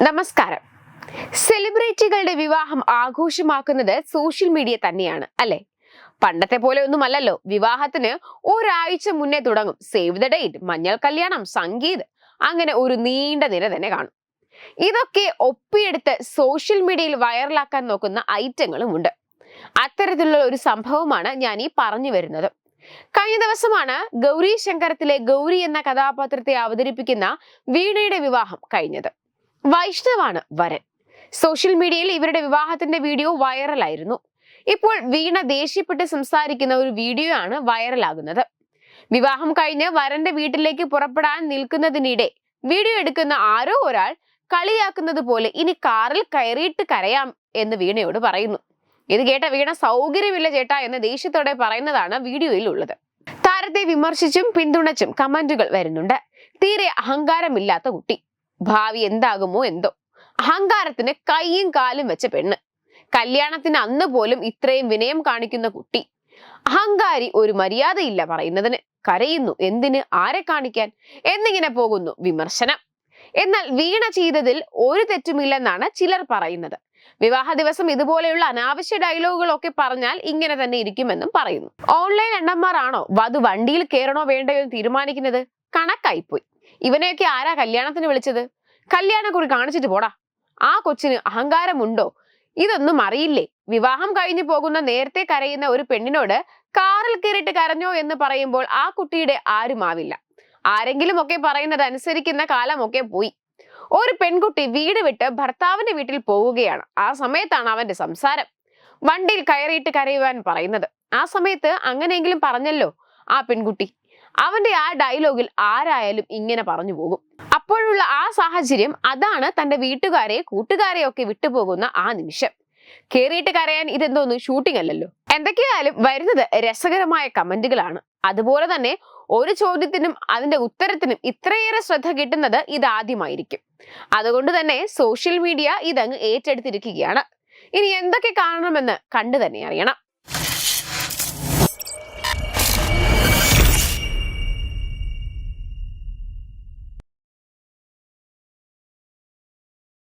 നമസ്കാരം. സെലിബ്രിറ്റികളുടെ വിവാഹം ആഘോഷമാക്കുന്നത് social media തന്നെയാണ് അല്ലെ? പണ്ടത്തെ പോലെ ഒന്നുമല്ലല്ലോ. വിവാഹത്തിന് ഒരാഴ്ച മുന്നേ തുടങ്ങും. സേവ് ദ ഡേറ്റ് മഞ്ഞൾ കല്യാണം സംഗീത്. അങ്ങനെ ഒരു നീണ്ട നിര തന്നെ കാണും. ഇതൊക്കെ ഒപ്പിയെടുത്ത് സോഷ്യൽ മീഡിയയിൽ വൈറലാക്കാൻ നോക്കുന്ന ഐറ്റങ്ങളും ഉണ്ട്. അത്തരത്തിലുള്ള ഒരു സംഭവമാണ് ഞാൻ ഈ പറഞ്ഞു വരുന്നത്. കഴിഞ്ഞ ദിവസമാണ് ഗൗരി ശങ്കരത്തിലെ ഗൗരി എന്ന കഥാപാത്രത്തെ അവതരിപ്പിക്കുന്ന വീണയുടെ വിവാഹം കഴിഞ്ഞത്. വൈഷ്ണവാണ് വരൻ. സോഷ്യൽ മീഡിയയിൽ ഇവരുടെ വിവാഹത്തിന്റെ വീഡിയോ വൈറലായിരുന്നു. ഇപ്പോൾ വീണ ദേഷ്യപ്പെട്ട് സംസാരിക്കുന്ന ഒരു വീഡിയോ ആണ് വൈറലാകുന്നത്. വിവാഹം കഴിഞ്ഞ് വരന്റെ വീട്ടിലേക്ക് പുറപ്പെടാൻ നിൽക്കുന്നതിനിടെ വീഡിയോ എടുക്കുന്ന ആരോ ഒരാൾ കളിയാക്കുന്നത് പോലെ ഇനി കാറിൽ കയറിയിട്ട് കരയാം എന്ന് വീണയോട് പറയുന്നു. ഇത് കേട്ട വീണ സൗകര്യമില്ല ചേട്ടാ എന്ന് ദേഷ്യത്തോടെ പറയുന്നതാണ് വീഡിയോയിൽ ഉള്ളത് താരത്തെ വിമർശിച്ചും പിന്തുണച്ചും കമന്റുകൾ വരുന്നുണ്ട്. തീരെ അഹങ്കാരമില്ലാത്ത കുട്ടി. ഭാവി എന്താകുമോ എന്തോ. അഹങ്കാരത്തിന് കൈയും കാലും വെച്ച പെണ്ണ്. കല്യാണത്തിന് അന്ന് പോലും ഇത്രയും വിനയം കാണിക്കുന്ന കുട്ടി. അഹങ്കാരി ഒരു മര്യാദയില്ല പറയുന്നതിന്. കരയുന്നു എന്തിന്? ആരെ കാണിക്കാൻ? എന്നിങ്ങനെ പോകുന്നു വിമർശനം. എന്നാൽ വീണ ചെയ്തതിൽ ഒരു തെറ്റുമില്ലെന്നാണ് ചിലർ പറയുന്നത്. വിവാഹ ദിവസം ഇതുപോലെയുള്ള അനാവശ്യ ഡയലോഗുകളൊക്കെ പറഞ്ഞാൽ ഇങ്ങനെ തന്നെ ഇരിക്കുമെന്നും പറയുന്നു. ഓൺലൈൻ എണ്ണന്മാരാണോ വധു വണ്ടിയിൽ കയറണോ വേണ്ടയോ എന്ന് തീരുമാനിക്കുന്നത്? കണക്കായിപ്പോയി. ഇവനെയൊക്കെ ആരാ കല്യാണത്തിന് വിളിച്ചത്? കല്യാണക്കുറി കാണിച്ചിട്ട് പോടാ. ആ കൊച്ചിന് അഹങ്കാരമുണ്ടോ? ഇതൊന്നും അറിയില്ലേ? വിവാഹം കഴിഞ്ഞു പോകുന്ന നേരത്തെ കരയുന്ന ഒരു പെണ്ണിനോട് കാറിൽ കയറിയിട്ട് കരഞ്ഞോ എന്ന് പറയുമ്പോൾ ആ കുട്ടിയുടെ ആരുമാവില്ല ആരെങ്കിലും ഒക്കെ പറയുന്നത് അനുസരിക്കുന്ന കാലമൊക്കെ പോയി. ഒരു പെൺകുട്ടി വീട് വിട്ട് ഭർത്താവിന്റെ വീട്ടിൽ പോവുകയാണ്. ആ സമയത്താണ് അവന്റെ സംസാരം. വണ്ടിയിൽ കയറിയിട്ട് കരയുവാൻ പറയുന്നത്. ആ സമയത്ത് അങ്ങനെയെങ്കിലും പറഞ്ഞല്ലോ ആ പെൺകുട്ടി. അവന്റെ ആ ഡയലോഗിൽ ആരായാലും ഇങ്ങനെ പറഞ്ഞു പോകും. അപ്പോഴുള്ള ആ സാഹചര്യം അതാണ് തന്റെ വീട്ടുകാരെ കൂട്ടുകാരെ ഒക്കെ വിട്ടുപോകുന്ന ആ നിമിഷം. കേറിയിട്ട് കരയാൻ ഇതെന്തോന്ന്? ഷൂട്ടിംഗ് അല്ലല്ലോ. എന്തൊക്കെയായാലും വരുന്നത് രസകരമായ കമന്റുകളാണ് അതുപോലെ തന്നെ ഒരു ചോദ്യത്തിനും അതിന്റെ ഉത്തരത്തിനും ഇത്രയേറെ ശ്രദ്ധ കിട്ടുന്നത് ഇതാദ്യമായിരിക്കും. അതുകൊണ്ട് തന്നെ സോഷ്യൽ മീഡിയ ഇതങ്ങ് ഏറ്റെടുത്തിരിക്കുകയാണ്. ഇനി എന്തൊക്കെ കാണണമെന്ന് കണ്ടു തന്നെ അറിയണം.